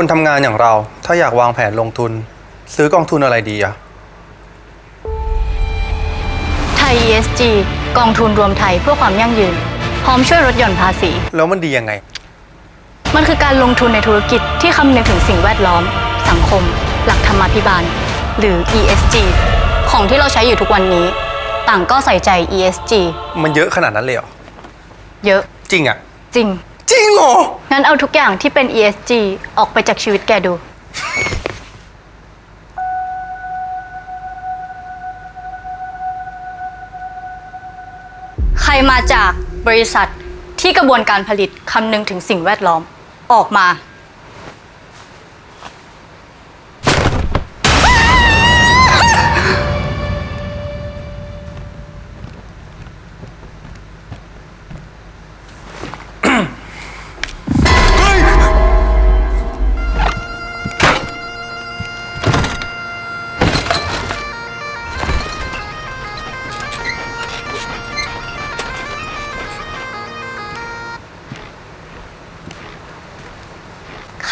คนทำงานอย่างเราถ้าอยากวางแผนลงทุน ซื้อกองทุนอะไรดีอะไทย ESG กองทุนรวมไทยเพื่อความยั่งยืน พร้อมช่วยลดหย่อนภาษี แล้วมันดียังไง มันคือการลงทุนในธุรกิจที่คำนึงถึงสิ่งแวดล้อม สังคม หลักธรรมาภิบาล หรือ ESG ของที่เราใช้อยู่ทุกวันนี้ ต่างก็ใส่ใจ ESG มันเยอะขนาดนั้นเลยเหรอ เยอะ จริงอะจริงจริ งั้นเอาทุกอย่างที่เป็น ESG ออกไปจากชีวิตแกดู ใครมาจากบริษัทที่กระบวนการผลิตคำนึงถึงสิ่งแวดล้อมออกมา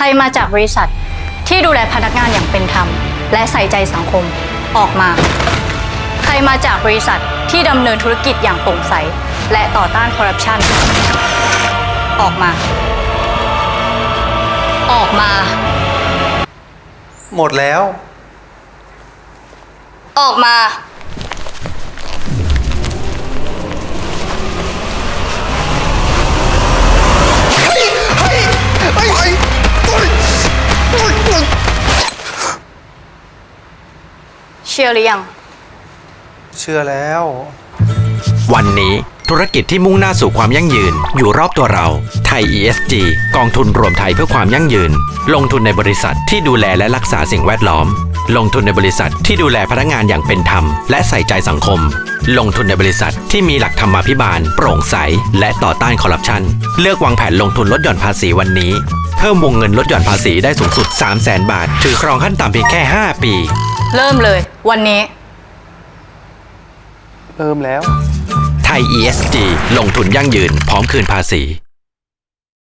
รมาจากบริษัทที่ดูแลพนักงานอย่างเป็นธรรม และใส่ใจสังคมออกมา ใครมาจากบริษัทที่ดำเนินธุรกิจอย่างโปร่งใส และต่อต้านคอร์รัปชันออกมา ออกมา หมดแล้ว ออกมา เชื่อหรือยัง เชื่อแล้ว วันนี้ธุรกิจที่มุ่งหน้าสู่ความยั่งยืน อยู่รอบตัวเรา ไทย ESG กองทุนรวมไทยเพื่อความยั่งยืน ลงทุนในบริษัทที่ดูแลและรักษาสิ่งแวดล้อม ลงทุนในบริษัทที่ดูแลพนักงานอย่างเป็นธรรม และใส่ใจสังคม ลงทุนในบริษัทที่มีหลักธรรมาภิบาล โปร่งใส และต่อต้านคอร์รัปชัน เลือกวางแผนลงทุนลดหย่อนภาษีวันนี้ เพิ่มวงเงินลดหย่อนภาษีได้สูงสุด 3 0 0 0 0 0 บาท ถือครองขั้นต่ำเพียงแค่ 5 ปี เริ่มเลย วันนี้ เริ่มแล้ว ไทย ESG ลงทุนยั่งยืน พร้อมคืนภาษี